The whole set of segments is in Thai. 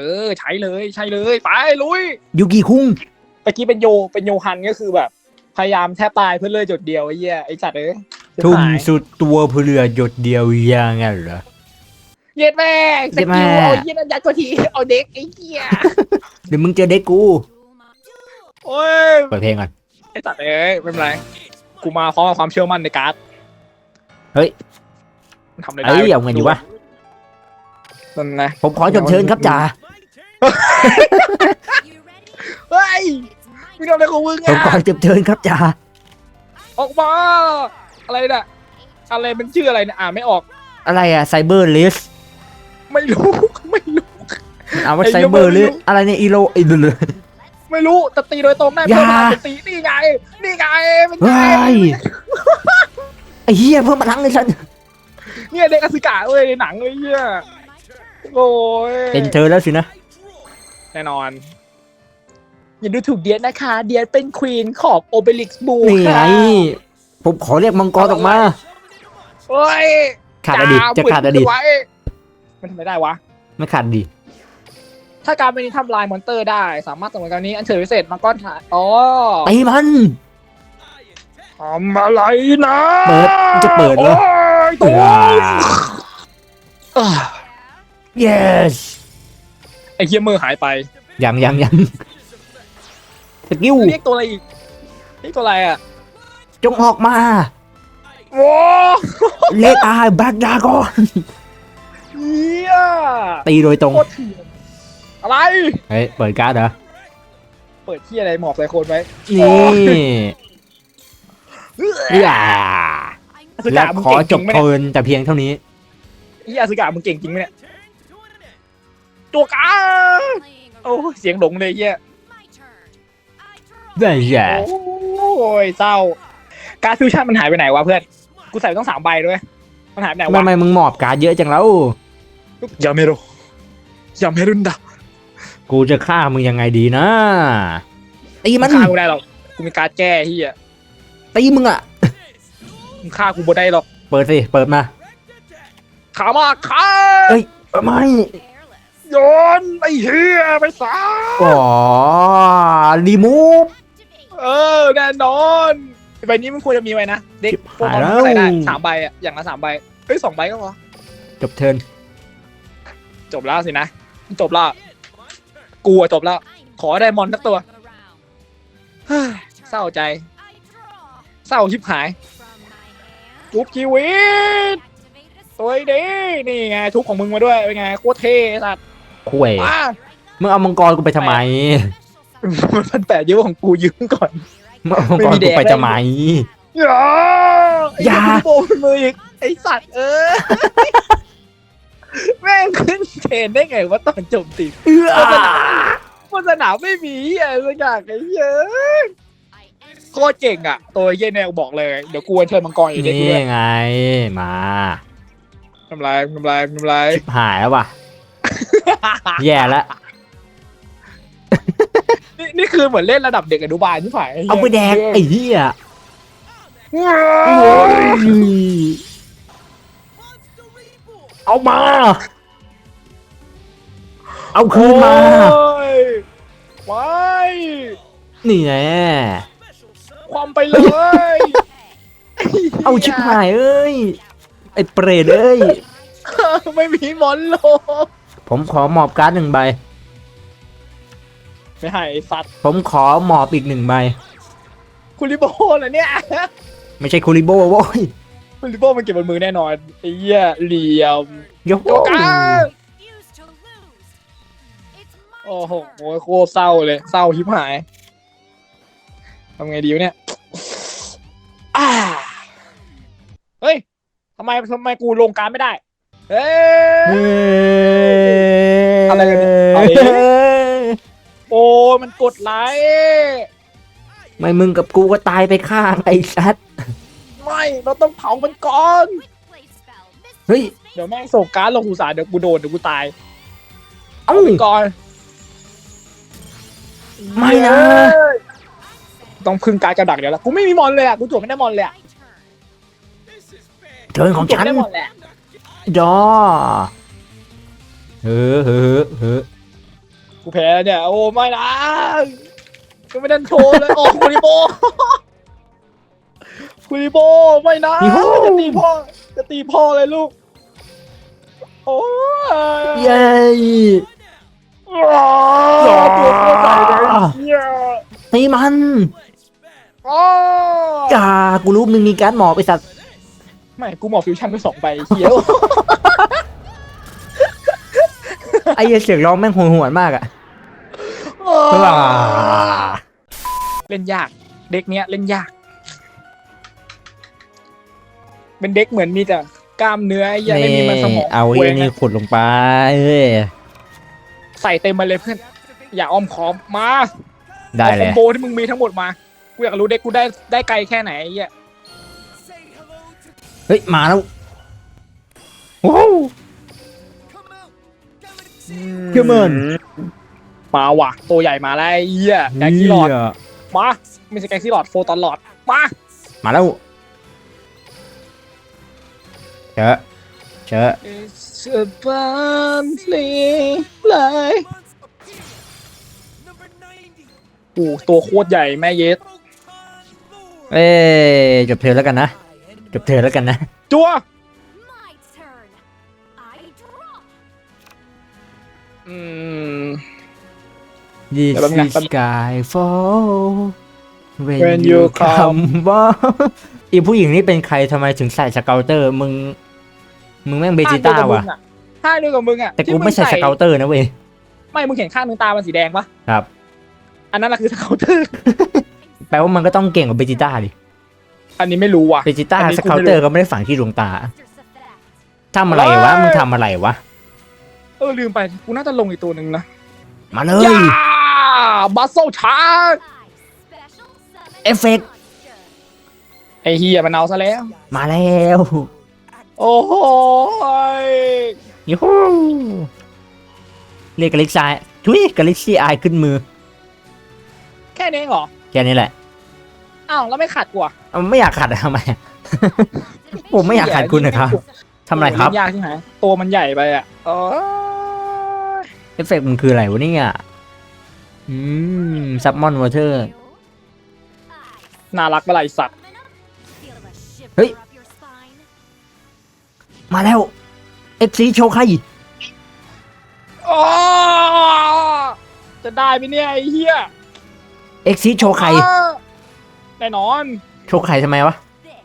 เออ ใช้เลยใช้เลยไปลุยยูกิคุงเมื่อกี้เป็นโยเป็นโยฮันก็คือแบบ พยายามแทบตายเพื่อเลื่อยจุดเดียวไอ้เหี้ยไอ้สัตว์เอ้ยชิบทุ่มหายสุดตัวเพื่อหยดเดียวยังไงเหรอ เย็ดแม่งสเย็ดแม่ กิลเอาเหี้ยนั่นยัดตัวทีเอาเด็กไอ้เหี้ยเดี๋ยวมึงเจอเด็กกูโอ้ยเปิดเพลงก่อน ไอ้สัตว์เอ้ยไม่เป็นไรกูมาพร้อมกับความเชื่อมั่นในการ์ดเฮ้ย มันทำอะไรได้เอ้ยเอาไงดีวะนั่นนะผมขอจบเชิญครับจ่า เฮ้ยมึงทำอะไรของมึงผมขออะจบเชิญครับจ่าออกมาอะไรน่ะอะไรมันชื่ออะไรเนี่ยอ่านไม่ออก อะไรอะไซเบอร์เลสไม่รู้ไม่รู้ เอาว่าไอ้ไซเหี้ยเบอร์ไม่เลรู้สอะไรเนี่ยอีโลอีเดลไม่รู้แต่ตีโดยตรงได้อย่า เพิ่มพลังเป็นตีนี่ไงนี่ไงเป็นไงว้ายไอ้เหี้ยเพิ่มพลังเลยฉันเนี่ยเด็กอสุกะเว้ยในหนังเลยเหี้ยโอ้ยเป็นเธอแล้วสินะ แน่นอน อย่าดูถูกเดียนนะคะ เดียนเป็นควีนของโอเบลิกบูนี่ไงผมขอเรียกมังกรออกมาเฮ้ยขาดอดีตจะขาดอดีต ไว้มันทำไม่ได้วะ ไม่ขาดอดีตถ้าการเป็นนี้ทำลายมอนเตอร์ได้ สามารถสมมติการนี้อันเชิญพิเศษมาก้อนถ่ายอ๋อตีมัน ทำอะไรนะเปิดจะเปิดเหรอโอ้ยว้าโอ้ย yes ไอ้เฮียมือหายไปยังยังยังสกิลเรียกตัวอะไรอีกเรียกตัวอะไรอะจงออกมาโว้เลกอาแบล็กดากอนเฮียตีโดยตรงโคตรเถื่อนอะไร เฮ้ยเปิดการ์ดเหรอเปิดที่อะไรหมอบใส่คนไว้นี่อย่าอสุและกะมึงขอเก่งจจริบงไหมเพเนี่ยลินแต่เพียงเท่านี้เฮียอสุกะมึงเก่งจริงไหมเนี่ย ตัวกาโอ้ยเสียงหลงเลยเฮียได้แย่โอ้ยเศร้า การดฟิวชั่นมันหายไปไหนวะเพื่อน กูใส่ไปต้องสามใบด้วย มันหายไปไหนทำวะไมมึงหมอบการ์ดเยอะจังแล้วยาเมโรยาเมรุนดากูจะฆ่ามึงยังไงดีนะตีมัมันนฆ่ากูได้หรอกกูมีการดแก้เฮียตีมึงอะมึงฆ่ากูบ่ได้หรอก เปิดสิ เปิดมาขามาฆ่าเอ้ยไม่ โยนไอ้เฮียไปซะอ๋อรีมูฟ เออแน่นอนใบนี้มันควรจะมีไว้นะ เด็กชิบพวกหายมันแล้ว ใส่ได้สามใบอะอย่างละสามใบเฮ้ยสองใบก็พอจบเทิร์นจบแล้วสินะจบแล้วกูอะจบแล้ว ขอได้มอนสักตัว เฮ้ยเศร้าใจ เศร้าชิบหายจุบชีวิต ตัวดีนี่ไงทุบของมึงมาด้วยเป็นไงโคตรเท่ไอ้สัตว์ คุยมามึงเอามังกรกูไปทำไมมันแปดเยอะของกูยืมก่อน มึงเอามังกรไม่มีแดกูกไปได้ทำไมอย่าไอ้อย่าเหี้โบนมืออีกไอ้สัตว์เออแม่งขึ้นเทรนได้ไงว่าตอนจบติดเอื้อโฆษณาไม่มีอะไรสักอย่างไอ้เหี้ยโคตรเก่งอะ ตัวเหี้ยแนวบอกเลย เดี๋ยวกูเชิญมังกรอยู่เด็กนี่ด้วยไง มาทำลายทำลายทำลายหายแล้วว่ะ แย่แล้วนี่นี่คือเหมือนเล่นระดับเด็กอนุบาลที่ฝ่ายเอาไปแดกไอ้เหี้ยเอามา เอาคืนมาโอ้ยไว้นี่แน่ความไปเลย เอาชิบหายเอ้ย ไอ้เปรตเอ้ย ไม่มีมอนโล ผมขอหมอบการ์ดหนึ่งใบ ไม่ให้ไอ้สัตว์ผมขอหมอบอีกหนึ่งใบ คุริโบเหรอเนี่ย ไม่ใช่คูริโบโว้ยคุริโบมันเก็บบนมือแน่นอนไอ้เหี้ยเหลี่ยมโยโโยกาโอ้โหโอ้ยโคตรเศร้าเลยเศร้าชิบหายทำไงดีวะเนี่ยอ่าเฮ้ยทำไมทำไมกูลงการดไม่ได้ เฮ้ย อะไรกันเนี่ยอะไรเนี่ยโอ้ยมันกดไลค์ไม่มึงกับกูก็ตายไปข้างไอ้สัตว์ไม่เราต้องเผามันก่อน เฮ้ย เดี๋ยวแม่งส่งการดลงหูสารเดี๋ยวกูโดนเดี๋ยวกูตายเอ้าไปก่อนไม่นะ เย้ต้องพึ่งการดกระดักเดี๋ยวละกูไม่มีมอนเลยอะกูจวดไม่ได้มอนเลยอะเทิร์นของจวดฉันไม่ได้มอนแหละ ดอเฮ้อเฮ้อเฮ้อกูแพ้แล้วเนี่ย โอ้ไม่นะก็ไม่ได้โชว์เลย โอ้คุริโบคุริโบไม่นะอีโหจะตีพ่อ จะตีพ่อเลยลูก โอ้ยเย้ว้าวตัวโคตรใหญ่เลยเหี้ยตีมันอ้าวจ้ากูรู้มึงมีการดหมอบไปสัตว์ ไม่กูหมอฟิวชั่นไปสองใบเขียว ไอ้เหี้ยเสียงร้องแม่งโหยหวนมากอะว้าเล่นยาก เด็กเนี้ยเล่นยาก เป็นเด็กเหมือนมีแต่กล้ามเนื้อไอ้เหี้ยังไม่มีมันสมองเอาคไอ้วยนี่นะขุดลงไปเอ้ยใส่เต็มมาเลยเพื่อน อย่าอ้อมค้อมมาได้อาเลคอย มโบที่มึงมีทั้งหมดมา กูอยากรู้เด็กกูได้ได้ไกลแค่ไหนไอ้เหี้ย เฮ้ย มาแล้วโอ้โหเชื่อมันมาว่ะ ตัวใหญ่มาแล้วไอ้เหี้ยแกงกี้หลอด มาไม่ใช่แกงกี้หลอดโฟตอนหลอด มา มาแล้วเชอะเชอะ It's a badly like โอ้ตัวโคตรใหญ่แม่เยสเอ้ยจบเธอแล้วกันนะ จบเธอแล้วกันนะ จัว My turn. I draw. อืม This เดี๋ยวแป๊บนึง is skyfall when When you you come come ว่าอีผู้หญิงนี่เป็นใครทำไมถึงใส่สเกลเตอร์ มึง มึงแม่งเบจิต้าว่ะท่าเดียวกับมึงอะแต่กูที่งไม่ใส่สเกลเตอร์นะเว้ย ไม่มึงเห็นข้างนึงตามันสีแดงปะครับ อันนั้นแหละคือสเกลเตอร์ แปลว่ามันก็ต้องเก่งกว่าเบจิต้าดิ อันนี้ไม่รู้ว่ะเบจิต้าอันนี้สกูเกไม่ลรู้เตอร์ก็ไม่ได้ฝังที่ดวงตา Monster's effect. ทำอะไรวะมึงทำอะไรวะ เออลืมไปกูน่าจะลงอีกตัวหนึ่งนะมาเลย่ายบัสโซชาร์ I special summon Effect. monster. ไอเฮียมันเอาซะแล้ว มาแล้วโอ้โหยยูฮูเรียกกาลิกซายทุยกาลิกซี่อายขึ้นมือ แค่นี้เองเหรอ แค่นี้แหละ อ้าวแล้วไม่ขัดกูอะเอาไม่อยากขัดอะทำไมอะผมไม่อยากขัดคุณนะครับทำอะไรครับโยากใช่ไหมตัวมันใหญ่ไปอะเออเอฟเฟกต์มันคืออะไรวะเนี่ยอืมซับมอนวอเตอร์น่ารักเมื่อไหรสัตว์ Feel the shiver Hey. up your spine. มาแล้วเอ็กซีโชว์ใครอ้อจะได้ไหมเนี่ยไอ้เฮียเอ็กซีโชว์ใครอ้า แน่นอนโชว์ใครทำไมวะ This.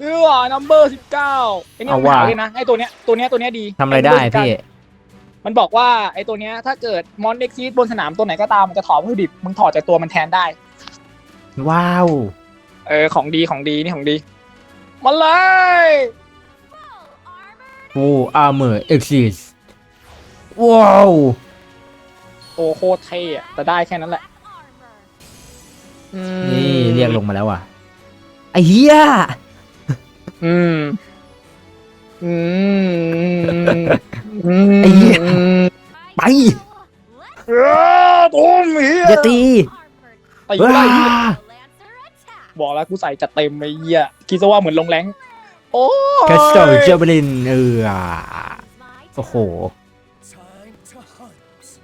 เออ number สิบเก้าไอ้เนี่ยเอามันว่ะ หาเลยนะไอ้ตัวเนี้ยตัวเนี้ยตัวเนี้ยดีทำอะไรได้อ้ number พี่ 19มันบอกว่าไอ้ตัวเนี้ยถ้าเกิดมอนเด็กซีดบนสนามตัวไหนก็ตามมันจะถอดวัตถุดิบมึงถอดจากตัวมันแทนได้ ว้าว เออของดีของดีนี่ของดีมาเลย Full armor. ฟูอาร์เมอร์เอ็กซีสว้าว โอ้โคตรเท่อะแต่ได้แค่นั้นแหละ Armor. อืมนี่เรียกลงมาแล้วอะไอ้เหี้ยอืมอืมอืมไอ้เหี้ยอืมไป Let's เออตุ้มเฮียอย่าตี armored. ตีไม่ได้เหี้ยว้า Lancer attack. บอกแล้วกูใส่จัดเต็มไอ้เหี้ยคิดซะว่าเหมือนลงแรงโอ้ยแคสเซิลเจอร์เบลินเออ My โอ้โห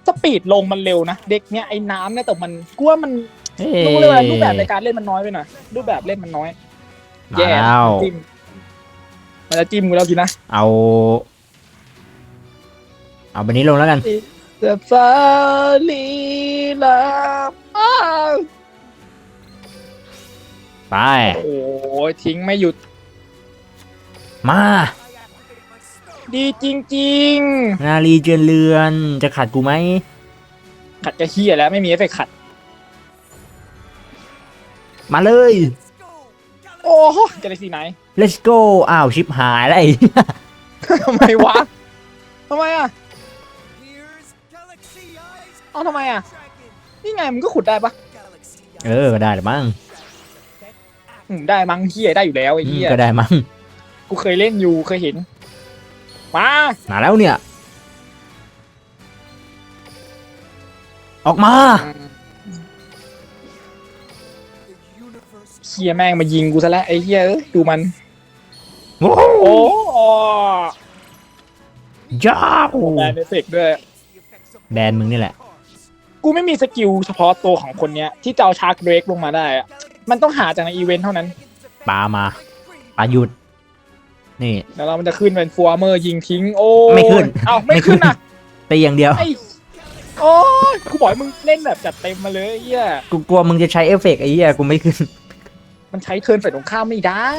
สปีดลงมันเร็วนะ เด็กเนี้ยไอ้น้ำเนี่ยแต่มันกูว่ามันเฮ้ รู้เลยว่ารูปแบบในการเล่นมันน้อยไปหน่อยรูปแบบเล่นมันน้อยมาแย่แล้วจิ้มมันจะจิ้มกูแล้วกินนะเอา เอาบันนี้ลงแล้วกันเดฟาลีลาอ้าวไปโอ้ยทิ้งไม่หยุด มา ดีจริงนาลีเจริญเรือนจะขัดกูไหมๆขัดจะเฮียแล้วไม่มีเอฟเฟกต์ขัด มาเลย โอ้โหจะได้สีไหน let's go อ้าวชิปหายแล้วไอ้ ทำไมวะทำไมอะเอาทำไมอะ นี่ไงมึงก็ขุดได้ปะเออก็ได้หรือมั้งอืมได้มั้งเฮียได้อยู่แล้วไอ้อืมเฮียก็ได้มั้งกูเคยเล่นอยู่เคยเห็น มามาแล้วเนี่ย ออกมา เฮียแม่งมายิงกูซะแล้วไอ้เฮียเอ้ยดูมันโอ้โอ้จ้าวแบนเอฟเฟกต์ด้วย แบนมึงนี่แหละ กูไม่มีสกิลเฉพาะตัวของคนเนี้ย ที่จะเอาชาร์กเบรกลงมาได้อะมันต้องหาจากในอีเวนต์เท่านั้น ปามาปาหยุด นี่ แล้วเรามันจะขึ้นเป็นฟัวเมอร์ยิงทิ้ง โอ้ไม่ขึ้นเอ้าไม่ขึ้นอะไปอย่างเดียว ไอ้โอ้ยกูบอกให้มึงเล่นแบบจัดเต็มมาเลยไอ้เหี้ยกูกลัวมึงจะใช้เอฟเฟกต์ไอ้เหี้ยกูไม่ขึ้น มันใช้เทิร์นฝ่ายตรงข้ามไม่ได้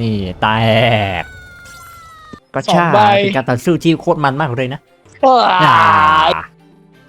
นี่แตกก็สองใช่ใบ เป็นการต่อสู้ที่โคตรมันมากเลยนะว้าอ่าย